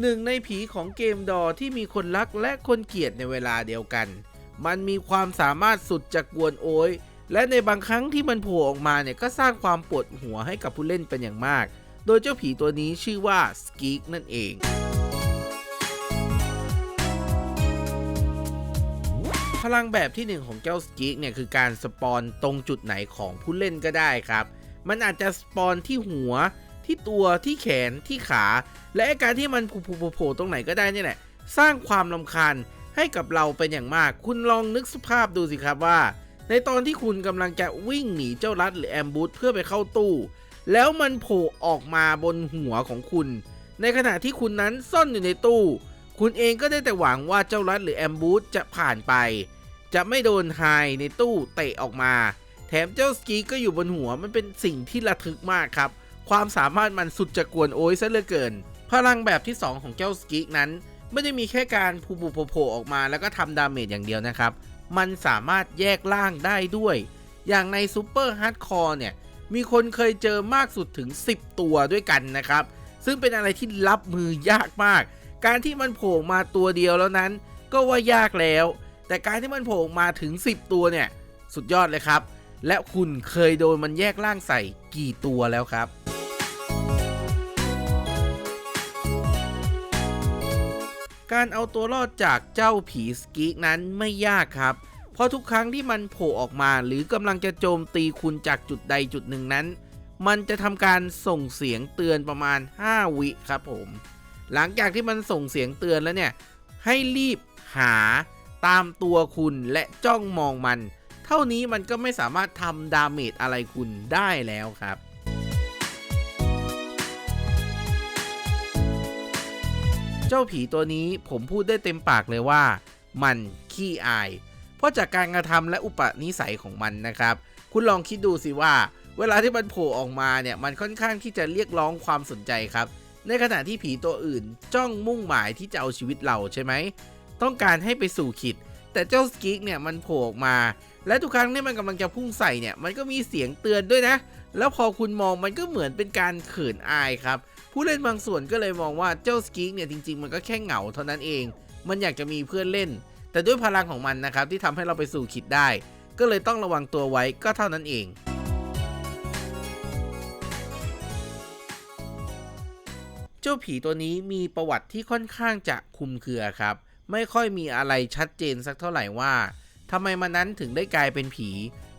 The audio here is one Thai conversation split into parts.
หนึ่งในผีของเกมดอที่มีคนรักและคนเกลียดในเวลาเดียวกัน มันมีความสามารถสุดจะกวนโอยและในบางครั้งที่มันโผล่ออกมาเนี่ยก็สร้างความปวดหัวให้กับผู้เล่นเป็นอย่างมาก โดยเจ้าผีตัวนี้ชื่อว่าสกีกนั่นเอง พลังแบบที่หนึ่งของเจ้าสกีกเนี่ยคือการสปอนตรงจุดไหนของผู้เล่นก็ได้ครับ มันอาจจะสปอนที่หัว ที่ตัวที่แขนที่ขา และอ้การที่มันโผล่ตรงไหนก็ได้นี่แหละ สร้างความลำคาญให้กับเราเป็นอย่างมาก คุณลองนึกสภาพดูสิครับว่า ในตอนที่คุณกำลังจะวิ่งหนีเจ้ารัดหรือแอมบูสเพื่อไปเข้าตู้ แล้วมันโผล่ออกมาบนหัวของคุณ ในขณะที่คุณนั้นซ่อนอยู่ในตู้ คุณเองก็ได้แต่หวังว่าเจ้ารัดหรือแอมบูสจะผ่านไป จะไม่โดนไฮในตู้เตะออกมา แถมเจ้าสกีก็อยู่บนหัวมันเป็นสิ่งที่ระทึกมากครับ ความสามารถมันสุดจะกวนโอ้ยซะเหลือเกิน พลังแบบที่ 2 ของเจ้าสกีนั้น ไม่ได้มีแค่การผูบูโผล่ออกมาแล้วก็ทำดาเมจอย่างเดียวนะครับ มันสามารถแยกร่างได้ด้วย อย่างในซูเปอร์ฮาร์ดคอร์เนี่ย มีคนเคยเจอมากสุดถึง 10 ตัวด้วยกันนะครับ ซึ่งเป็นอะไรที่รับมือยากมาก การที่มันโผล่มาตัวเดียวแล้วนั้น ก็ว่ายากแล้ว แต่การที่มันโผล่มาถึง 10 ตัวเนี่ย สุดยอดเลยครับ และคุณเคยโดนมันแยกร่างใส่กี่ตัวแล้วครับ การเอาตัวรอดจากเจ้าผีสกีกนั้นไม่ยากครับ เพราะทุกครั้งที่มันโผล่ออกมาหรือกำลังจะโจมตีคุณจากจุดใดจุดหนึ่งนั้น มันจะทำการส่งเสียงเตือนประมาณ 5 วิครับผม หลังจากที่มันส่งเสียงเตือนแล้วเนี่ย ให้รีบหาตามตัวคุณและจ้องมองมัน เท่านี้มันก็ไม่สามารถทำดาเมจอะไรคุณได้แล้วครับ จ้าผีตัวนี้ผมพูดได้เต็มปากเลยว่า มันขี้อาย เพราะจากการกระทำและอุปนิสัยของมันนะครับ คุณลองคิดดูสิว่า เวลาที่มันโผล่ออกมาเนี่ยมันค่อนข้างที่จะเรียกร้องความสนใจครับ ในขณะที่ผีตัวอื่นจ้องมุ่งหมายที่จะเอาชีวิตเราใช่ไหมต้องการให้ไปสู่ขิดแต่เจ้าสกิกเนี่ยมันโผล่ออกมา และทุกครั้งที่มันกำลังจะพุ่งใส่เนี่ยมันก็มีเสียงเตือนด้วยนะ แล้วพอคุณมองมันก็เหมือนเป็นการเขินอายครับ ผู้เล่นบางส่วนก็เลยมองว่าเจ้าสกิกเนี่ยจริง ๆ มันก็แค่เหงาเท่านั้นเอง มันอยากจะมีเพื่อนเล่น แต่ด้วยพลังของมันนะครับที่ทำให้เราไปสู่ขิดได้ ก็เลยต้องระวังตัวไว้ก็เท่านั้นเองเจ้าผีตัวนี้มีประวัติที่ค่อนข้างจะคลุมเครือครับ ไม่ค่อยมีอะไรชัดเจนสักเท่าไหร่ว่าทำไมมันนั้นถึงได้กลายเป็นผี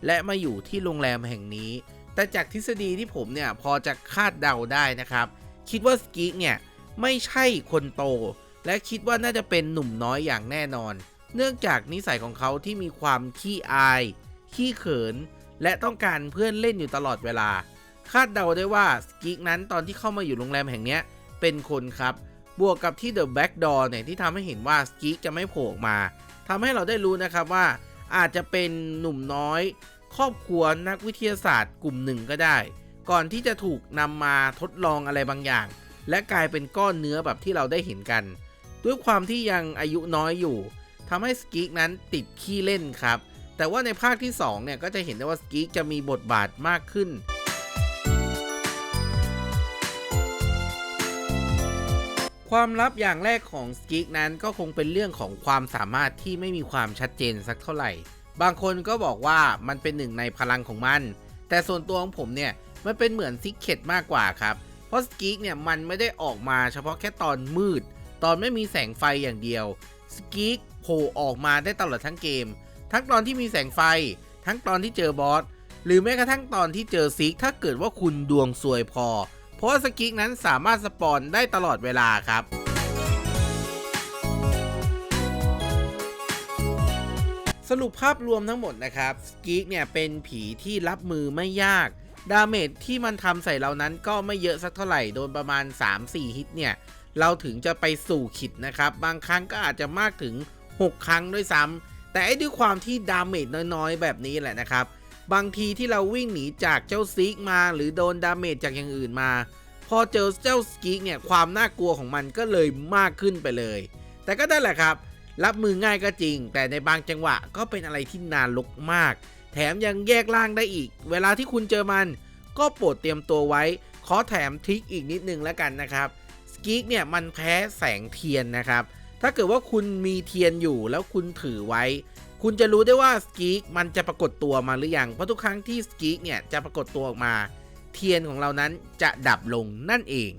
และมาอยู่ที่โรงแรมแห่งนี้ แต่จากทฤษฎีที่ผมเนี่ยพอจะคาดเดาได้นะครับ คิดว่าสกีกเนี่ยไม่ใช่คนโต และคิดว่าน่าจะเป็นหนุ่มน้อยอย่างแน่นอน เนื่องจากนิสัยของเขาที่มีความขี้อาย ขี้เขิน และต้องการเพื่อนเล่นอยู่ตลอดเวลา คาดเดาได้ว่าสกีกนั้นตอนที่เข้ามาอยู่โรงแรมแห่งนี้เป็นคนครับ บวกกับที่ The Back Door เนี่ยที่ทำให้เห็นว่าสกีกจะไม่โผล่ออกมาทำให้เราได้รู้นะครับว่าอาจจะเป็นหนุ่มน้อย ครอบครัวนักวิทยาศาสตร์กลุ่มหนึ่งก็ได้ ก่อนที่จะถูกนำมาทดลองอะไรบางอย่าง และกลายเป็นก้อนเนื้อแบบที่เราได้เห็นกัน ด้วยความที่ยังอายุน้อยอยู่ทำให้สกีกนั้นติดขี้เล่นครับ แต่ว่าในภาคที่2เนี่ยก็จะเห็นได้ว่าสกีกจะมีบทบาทมากขึ้นความลับอย่างแรกของสกิกนั้นก็คงเป็นเรื่องของความสามารถที่ไม่มีความชัดเจนสักเท่าไหร่ บางคนก็บอกว่ามันเป็นหนึ่งในพลังของมัน แต่ส่วนตัวของผมเนี่ยมันเป็นเหมือนซิกเก็ตมากกว่าครับ เพราะสกิกเนี่ยมันไม่ได้ออกมาเฉพาะแค่ตอนมืด ตอนไม่มีแสงไฟอย่างเดียวสกิกโผล่ออกมาได้ตลอดทั้งเกม ทั้งตอนที่มีแสงไฟ ทั้งตอนที่เจอบอสหรือแม้กระทั่งตอนที่เจอซิกถ้าเกิดว่าคุณดวงซวยพอ เพราะสกิกนั้นสามารถสปอนได้ตลอดเวลาครับ สรุปภาพรวมทั้งหมดนะครับสกีกเนี่ยเป็นผีที่รับมือไม่ยาก ดาเมจที่มันทำใส่เรานั้นก็ไม่เยอะสักเท่าไหร่ โดนประมาณ 3-4 ฮิตเนี่ย เราถึงจะไปสู่ขิดนะครับ บางครั้งก็อาจจะมากถึง 6 ครั้งด้วยซ้ำแต่ด้วยความที่ดาเมจน้อยๆ แบบนี้แหละนะครับ บางทีที่เราวิ่งหนีจากเจ้าซิกมา หรือโดนดาเมจจากอย่างอื่นมา พอเจอเจ้าสกีกเนี่ยความน่ากลัวของมันก็เลยมากขึ้นไปเลย แต่ก็ได้แหละครับ รับมือง่ายก็จริง แต่ในบางจังหวะก็เป็นอะไรที่นานลุกมาก แถมยังแยกล่างได้อีก เวลาที่คุณเจอมัน ก็โปรดเตรียมตัวไว้ ขอแถมทริคอีกนิดนึงแล้วกันนะครับสกีกเนี่ยมันแพ้แสงเทียนนะครับ ถ้าเกิดว่าคุณมีเทียนอยู่แล้วคุณถือไว้ คุณจะรู้ได้ว่าสกีกมันจะปรากฏตัวมาหรือยังเพราะทุกครั้งที่สกีกเนี่ยจะปรากฏตัวออกมา เทียนของเรานั้นจะดับลงนั่นเอง